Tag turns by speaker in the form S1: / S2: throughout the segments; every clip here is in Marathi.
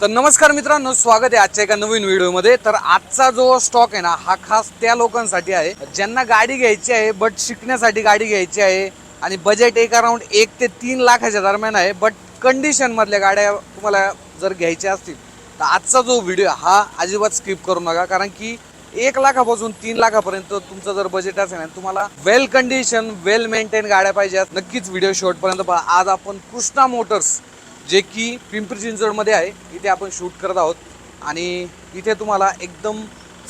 S1: तर नमस्कार मित्रांनो स्वागत आहे आजच्या एका नवीन व्हिडिओमध्ये. तर आजचा जो स्टॉक आहे ना हा खास त्या लोकांसाठी आहे ज्यांना गाडी घ्यायची आहे बट शिकण्यासाठी गाडी घ्यायची आहे आणि बजेट एक अराउंड एक ते तीन लाखाच्या दरम्यान आहे बट कंडिशनमधल्या गाड्या तुम्हाला जर घ्यायच्या असतील तर आजचा जो व्हिडिओ हा अजिबात स्किप करू नका कारण की एक लाखापासून तीन लाखापर्यंत तुमचं जर बजेट असेल ना तुम्हाला वेल कंडिशन वेल मेंटेन गाड्या पाहिजे. नक्कीच व्हिडिओ शेवटपर्यंत पहा. आज आपण कृष्णा मोटर्स जे की पिंपरी चिंचवडमध्ये आहे इथे आपण शूट करत आहोत. आणि इथे तुम्हाला एकदम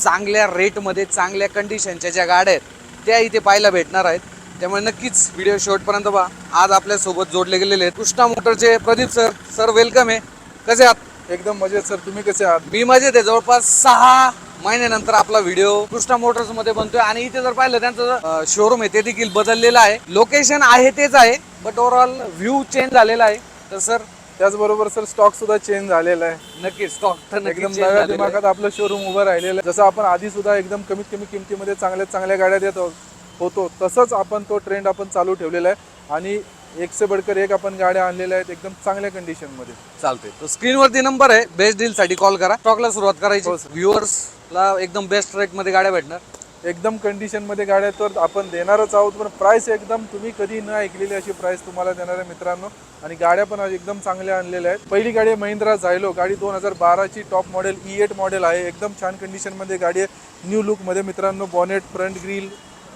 S1: चांगल्या रेटमध्ये चांगल्या कंडिशनच्या ज्या गाड्या आहेत त्या इथे पाहायला भेटणार आहेत. त्यामुळे नक्कीच व्हिडिओ शेवटपर्यंत पहा. आज आपल्यासोबत जोडले गेलेले आहेत. कृष्णा मोटरचे प्रदीप सर सर वेलकम आहे. कसे आहात?
S2: एकदम मजेत सर तुम्ही कसे आहात?
S1: मी मजेत आहे. जवळपास सहा महिन्यानंतर आपला व्हिडिओ कृष्णा मोटर्समध्ये बनतोय. आणि इथे जर पाहिलं त्यांचं शोरूम आहे ते देखील बदललेलं आहे. लोकेशन आहे तेच आहे. बट ओव्हरऑल व्ह्यू चेंज झालेला आहे. तर सर
S2: त्याचबरोबर सर स्टॉक सुद्धा चेंज झालेला आहे.
S1: नक्कीच स्टॉक तर
S2: एकदम नव्या दिमागात आपलं शोरूम उभं राहिलेलं आहे. जसं आपण आधी सुद्धा एकदम कमीत कमी किमतीमध्ये चांगल्या चांगल्या गाड्या देत आहोत- होतो तसंच आपण तो ट्रेंड आपण चालू ठेवलेला आहे. आणि एक से बडकर एक आपण गाड्या आणलेल्या आहेत एकदम चांगल्या कंडिशनमध्ये
S1: चालते स्क्रीनवरती नंबर आहे. बेस्ट डील साठी कॉल करा. स्टॉकला सुरुवात करायची.
S2: हो.
S1: व्ह्युअर्सला एकदम बेस्ट रेटमध्ये गाड्या भेटणार.
S2: एकदम कंडिशनमध्ये गाड्या तर आपण देणारच आहोत पण प्राईस एकदम तुम्ही कधी न ऐकलेली अशी प्राईस तुम्हाला देणार आहे मित्रांनो. आणि गाड्या पण आज एकदम चांगल्या आणलेल्या आहेत. पहिली गाडी आहे महिंद्रा झायलो गाडी दोन हजार बाराची top model E eight model आहे. एकदम छान कंडिशनमध्ये गाडी आहे. न्यू लुकमध्ये मित्रांनो बॉनेट फ्रंट ग्रिल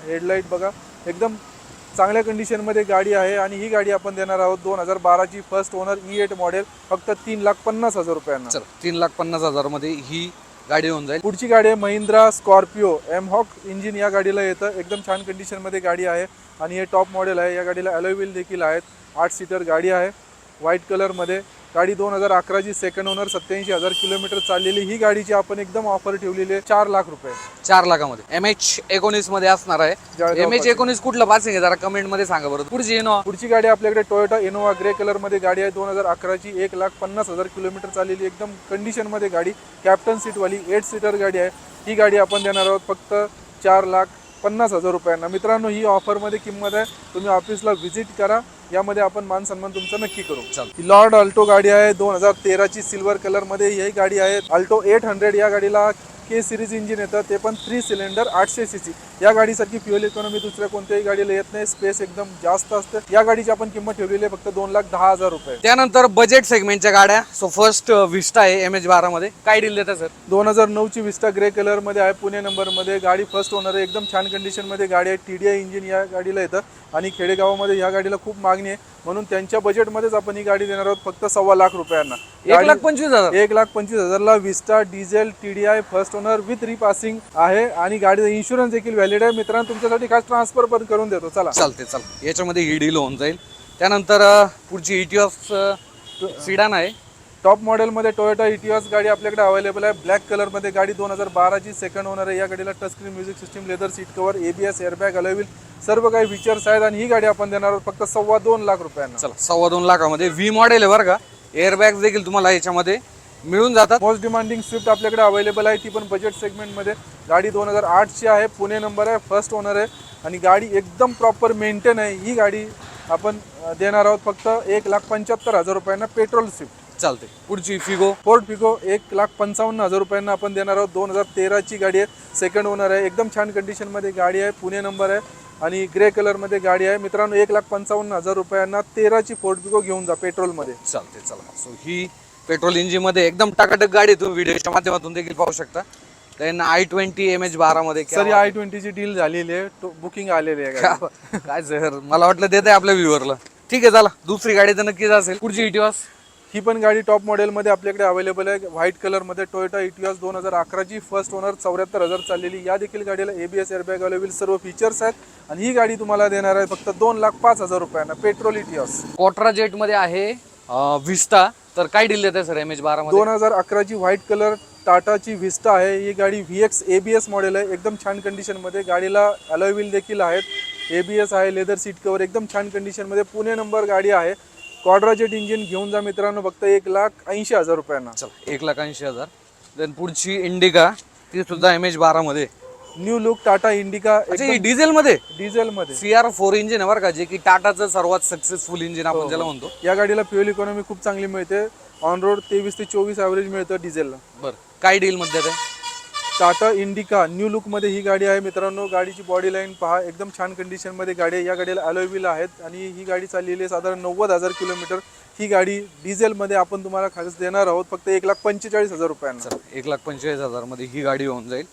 S2: हेडलाईट बघा. एकदम चांगल्या कंडिशनमध्ये गाडी आहे आणि ही गाडी आपण देणार आहोत दोन हजार बाराची first owner E eight model फक्त तीन लाख पन्नास हजार रुपयांना.
S1: तीन लाख पन्नास हजारमध्ये ही गाडी होऊन जाईल.
S2: पुढची गाडी आहे Mahindra Scorpio. M hawk engine या गाडीला येतं. एकदम छान कंडिशनमध्ये गाडी आहे. आणि हे टॉप मॉडेल आहे. या गाडीला अलॉय व्हील देखील आहेत. आठ सीटर गाडी आहे. व्हाईट कलरमध्ये गाडी दोन हजार अकराची सेकंड ओनर सत्याऐंशी हजार किलोमीटर चाललेली ही गाडीची आपण एकदम ऑफर ठेवलेली आहे चार लाख रुपये.
S1: चार लाखामध्ये. एम एच एकोणीसमध्ये असणार आहे. एम एच एकोणीस कुठलं पासिंग आहे? जरा कमेंटमध्ये सांगा बरं. पुढची इनोवा
S2: पुढची गाडी आपल्याकडे टोयोटा इनोवा ग्रे कलरमध्ये गाडी आहे. दोन हजार अकराची एक लाख पन्नास हजार किलोमीटर चाललेली एकदम कंडिशनमध्ये गाडी. कॅप्टन सीटवाली एट सीटर गाडी आहे. ही गाडी आपण देणार आहोत फक्त चार लाख पन्नास हजार रुपयांना. मित्रांनो ही ऑफरमध्ये किंमत आहे. तुम्ही ऑफिसला व्हिजिट करा. यामध्ये आपण मान सन्मान तुमचा नक्की करू. लॉर्ड अल्टो गाडी आहे दोन हजार तेराची सिल्वर कलरमध्ये ही गाडी आहे. अल्टो एट हंड्रेड या गाडीला के सिरीज इंजिन येतं ते पण थ्री सिलेंडर आठशे सी सी या गाडीसारखी फ्युएल इकॉनॉमी दुसऱ्या कोणत्याही गाडीला येत नाही स्पेस एकदम जास्त असते. या गाडीची आपण किंमत ठेवलेली आहे फक्त दोन लाख दहा हजार रुपये.
S1: त्यानंतर बजेट सेगमेंटच्या गाड्या. सो फर्स्ट विस्टा आहे एम एच बारा मध्ये. काय डील देता सर
S2: दोन हजार नऊची विस्टा ग्रे कलरमध्ये आहे पुणे नंबरमध्ये गाडी फर्स्ट ओनर आहे एकदम छान कंडिशनमध्ये गाडी आहे. टी डी आय इंजिन या गाडीला येतं. आणि खेडेगावामध्ये या गाडीला खूप मागणी आहे. म्हणून त्यांच्या बजेटमध्येच आपण ही गाडी देणार आहोत फक्त सव्वा लाख रुपयांना.
S1: एक लाख पंचवीस हजार.
S2: एक लाख पंचवीस हजारला Vista diesel T D I first owner with repassing आहे आणि गाडीचा इन्शुरन्स देखील व्हॅलिड आहे. मित्रांनो तुमच्यासाठी खास ट्रान्सफर पण करून देतो. चला.
S1: चालते चाल याच्यामध्ये ही डील होऊन जाईल. त्यानंतर पुढची इटिऑफ सिडान आहे.
S2: टॉप मॉडेलमध्ये टोयोटा इटिओस गाडी आपल्याकडे अवेलेबल आहे. ब्लॅक कलरमध्ये गाडी दोन हजार बाराची सेकंड ओनर आहे. या गाडीला touch screen music system leather seat cover ABS airbag alloy wheel सर्व काही फीचर्स आहेत आणि ही गाडी आपण देणार आहोत फक्त सव्वा दोन लाख रुपयांना.
S1: चला सव्वा दोन लाखामध्ये व्ही मॉडेल आहे बरं का. एअरबॅग देखील तुम्हाला याच्यामध्ये मिळून जातात.
S2: मोस्ट डिमांडिंग स्विफ्ट आपल्याकडे अवेलेबल आहे. ती पण बजेट सेगमेंटमध्ये गाडी दोन हजार आठची आहे. पुणे नंबर आहे. फर्स्ट ओनर आहे. आणि गाडी एकदम प्रॉपर मेंटेन आहे. ही गाडी आपण देणार आहोत फक्त एक लाख पंच्याहत्तर हजार रुपयांना पेट्रोल स्विफ्ट
S1: चालते पुढची फिगो
S2: फोर्ड पिको एक लाख पंचावन्न हजार रुपयांना आपण देणार आहोत. दोन हजार तेराची गाडी आहे. सेकंड ओनर आहे. एकदम छान कंडिशनमध्ये गाडी आहे. पुणे नंबर आहे. आणि ग्रे कलरमध्ये गाडी आहे. मित्रांनो एक लाख पंचावन्न हजार रुपयांना तेराची फोर्ड पिको घेऊन जा पेट्रोलमध्ये
S1: चालते चला. सो ही पेट्रोल इंजिनमध्ये एकदम टाकाटक गाडी आहे, तुम्ही व्हिडिओच्या माध्यमातून देखील पाहू शकता. Then I twenty M H बारा मध्ये
S2: सर आय ट्वेंटीची डील झालेली आहे. बुकिंग आलेली आहे गाडी.
S1: काय सर मला वाटलं देत आहे आपल्या व्ह्युअरला ठीक आहे चला. दुसरी गाडी तर नक्कीच असेल. पुढची इटिऑस
S2: ही पण गाडी टॉप मॉडेलमध्ये आपल्याकडे अवेलेबल आहे. व्हाईट कलरमध्ये टोयोटा इटिओस दोन हजार अकराची फर्स्ट ओनर चौऱ्याहत्तर हजार चाललेली. या देखील गाडीला एबीएस एअरबॅग अवेलेबल सर्व फीचर्स आहेत. आणि ही गाडी तुम्हाला देणार आहे फक्त दोन लाख पाच हजार रुपयांना. पेट्रोल इटिओस
S1: कोट्रा जेटमध्ये आहे विस्टा तर काय डील देत आहे सर एम एच बारा मध्ये?
S2: दोन हजार अकराची व्हाईट कलर टाटाची विस्टा आहे. ही गाडी V X A B S model आहे. एकदम छान कंडिशनमध्ये गाडीला अलॉय व्हील देखील आहेत. ए बी एस आहे लेदर सीट कवर एकदम छान कंडिशनमध्ये पुणे नंबर गाडी आहे. क्वाड्राजेट इंजिन घेऊन जा मित्रांनो. फक्त एक लाख ऐंशी हजार रुपयांना.
S1: चला एक लाख ऐंशी हजार. देन पुढची इंडिका ती सुद्धा एम एच बारा मध्ये.
S2: न्यू लुक टाटा इंडिका
S1: ही डिझेल मध्ये
S2: डिझेल मध्ये
S1: सी आर फोर इंजिन आहे बरं का जे की टाटाचं सर्वात सक्सेसफुल इंजिन आपण ज्याला म्हणतो.
S2: या गाडीला फ्युएल इकॉनॉमी खूप चांगली मिळते. ऑन रोड तेवीस ते चोवीस ॲव्हरेज मिळतं डिझेलला
S1: बरं. काय डील मध्ये ते
S2: टाटा इंडिका न्यू लुकमध्ये ही गाडी आहे. मित्रांनो गाडीची बॉडी लाईन पहा एकदम छान कंडिशनमध्ये गाडी आहे. या गाडीला wheel आहेत आणि ही गाडी चाललेली आहे साधारण नव्वद हजार किलोमीटर. ही गाडी डिझेलमध्ये आपण तुम्हाला खास देणार आहोत. फक्त एक लाख पंचेचाळीस हजार रुपयांना.
S1: चल एक लाख पंचेचाळीस हजारमध्ये ही गाडी होऊन जाईल.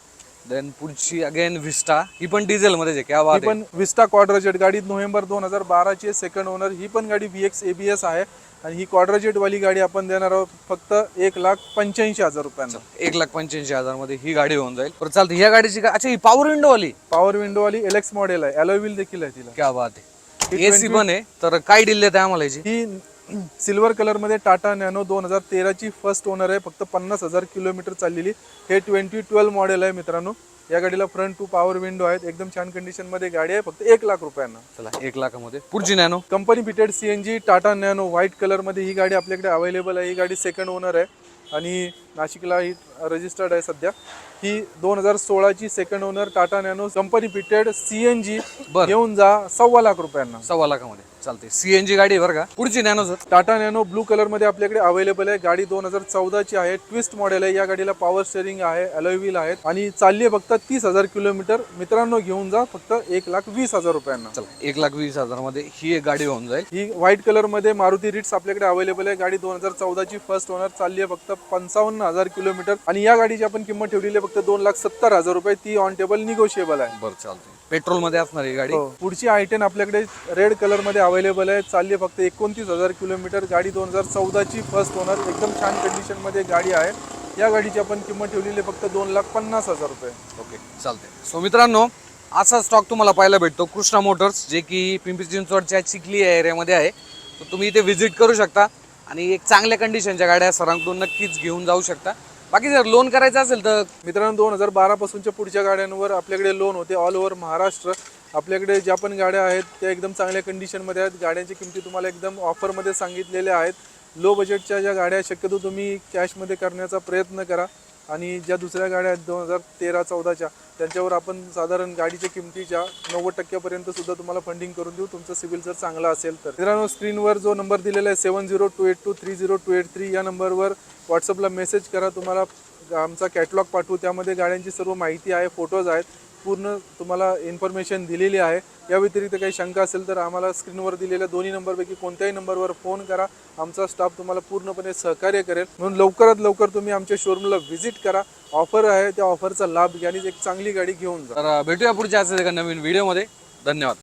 S1: देन पुढची अगेन विस्टा ही पण डिझेल मध्ये आहे क्या बात
S2: ही पण विस्टा क्वाड्राजेट गाडी नोव्हेंबर दोन हजार बाराची सेकंड ओनर ही पण गाडी व्ही एक्स एबीएस आहे. आणि ही क्वाड्राजेट वाली गाडी आपण देणार आहोत फक्त एक लाख पंच्याऐंशी हजार रुपयांना.
S1: एक लाख पंच्याऐंशी हजारमध्ये ही गाडी होऊन जाईल. बरं चालतं ह्या गाडीची काय अच्छा ही पॉवर विंडो वाली
S2: पॉवर विंडो वाली एलेक्स मॉडेल आहे. अलॉय व्हील देखील आहे तिला.
S1: क्या बात आहे. एसी पण आहे तर काय डील देत आहे आम्हाला याची?
S2: ही सिल्वर कलरमध्ये टाटा नॅनो दोन हजार तेराची फर्स्ट ओनर आहे. फक्त पन्नास हजार किलोमीटर चाललेली. हे ट्वेंटी ट्वेल्व मॉडेल आहे मित्रांनो. या गाडीला फ्रंट टू पॉवर विंडो आहेत. एकदम छान कंडिशनमध्ये गाडी आहे. फक्त एक लाख रुपयांना.
S1: चला एक लाखामध्ये. पुढची Nano.
S2: Company fitted C N G Tata Nano. White कलरमध्ये ही गाडी आपल्याकडे अवेलेबल आहे. ही गाडी सेकंड ओनर आहे. आणि नाशिकला ही रजिस्टर्ड आहे सध्या. ही दोन हजार सोळाची second owner Tata Nano company fitted C N G. घेऊन जा सव्वा लाख रुपयांना.
S1: सव्वा लाखामध्ये. चालते सीएनजी गाडी आहे बरं का. पुढची Nano sir
S2: Tata Nano blue कलरमध्ये आपल्याकडे अवेलेबल आहे. गाडी दोन हजार चौदाची आहे. ट्विस्ट मॉडेल आहे. या गाडीला पॉवर स्टेअरिंग आहे अलॉय व्हील आहेत. आणि चालली फक्त तीस हजार किलोमीटर. मित्रांनो घेऊन जा फक्त एक लाख वीस हजार रुपयांना.
S1: चला एक लाख वीस हजारमध्ये ही एक गाडी होऊन जाईल.
S2: ही व्हाईट कलरमध्ये मारुती रिट्स आपल्याकडे अवेलेबल आहे. गाडी दोन हजार चौदाची फर्स्ट ओनर चालली आहे फक्त पंचावन्न हजार किलोमीटर. आणि या गाडीची आपण किंमत ठेवलेली आहे फक्त दोन लाख सत्तर हजार रुपये. ती ऑन टेबल निगोशिएबल आहे.
S1: बरं चालते पेट्रोलमध्ये असणार ही गाडी.
S2: हो. पुढची आय टेन आपल्याकडे रेड कलरमध्ये अवेलेबल आहे. चालली आहे फक्त एकोणतीस हजार किलोमीटर. गाडी दोन हजार चौदाची फर्स्ट ओनर एकदम छान कंडिशनमध्ये गाडी आहे. या गाडीची आपण किंमत ठेवलेली आहे फक्त दोन लाख पन्नास हजार रुपये.
S1: ओके चालते सो मित्रांनो असा स्टॉक तुम्हाला पाहायला भेटतो. कृष्णा मोटर्स जे की पिंपरी चिंचवडच्या चिखली या एरियामध्ये आहे. तर तुम्ही इथे व्हिजिट करू शकता. आणि एक चांगल्या कंडिशनच्या गाड्या सरांकडून नक्कीच घेऊन जाऊ शकता. बाकी जर लोन करायचं असेल तर
S2: मित्रांनो दोन हजार बारा पासूनच्या पुढच्या गाड्यांवर आपल्याकडे लोन होते ऑल ओव्हर महाराष्ट्र. आपल्याकडे ज्या पण गाड्या आहेत त्या एकदम चांगल्या कंडिशनमध्ये आहेत. गाड्यांची किमती तुम्हाला एकदम ऑफरमध्ये सांगितलेल्या आहेत. लो बजेटच्या ज्या गाड्या शक्यतो तुम्ही कॅशमध्ये करण्याचा प्रयत्न करा. आणि ज्या दुसऱ्या गाड्या आहेत दोन हजार तेरा चौदाच्या त्यांच्यावर आपण साधारण गाडीच्या किमतीच्या नव्वद टक्क्यापर्यंत सुद्धा तुम्हाला फंडिंग करून देऊ. तुमचं सिबिल जर चांगला असेल तर. मित्रांनो स्क्रीनवर जो नंबर दिलेला आहे seven zero two eight two three zero two eight three या नंबरवर व्हॉट्सअपला मेसेज करा. तुम्हाला आमचा कॅटलॉग पाठवू. त्यामध्ये गाड्यांची सर्व माहिती आहे फोटोज आहेत. पूर्ण तुम्हाला इन्फॉर्मेशन दिलेली आहे. या व्यतिरिक्त काही शंका असेल तर आम्हाला स्क्रीनवर दिलेल्या दोन्ही नंबरपैकी कोणत्याही नंबरवर फोन करा. आमचा स्टाफ तुम्हाला पूर्णपणे सहकार्य करेल. म्हणून लवकरात लवकर तुम्ही आमच्या शोरूमला व्हिजिट करा. ऑफर आहे त्या ऑफरचा लाभ घ्या आणि एक चांगली गाडी घेऊन जा.
S1: तर भेटूया पुढच्या असं एका नवीन व्हिडिओमध्ये धन्यवाद.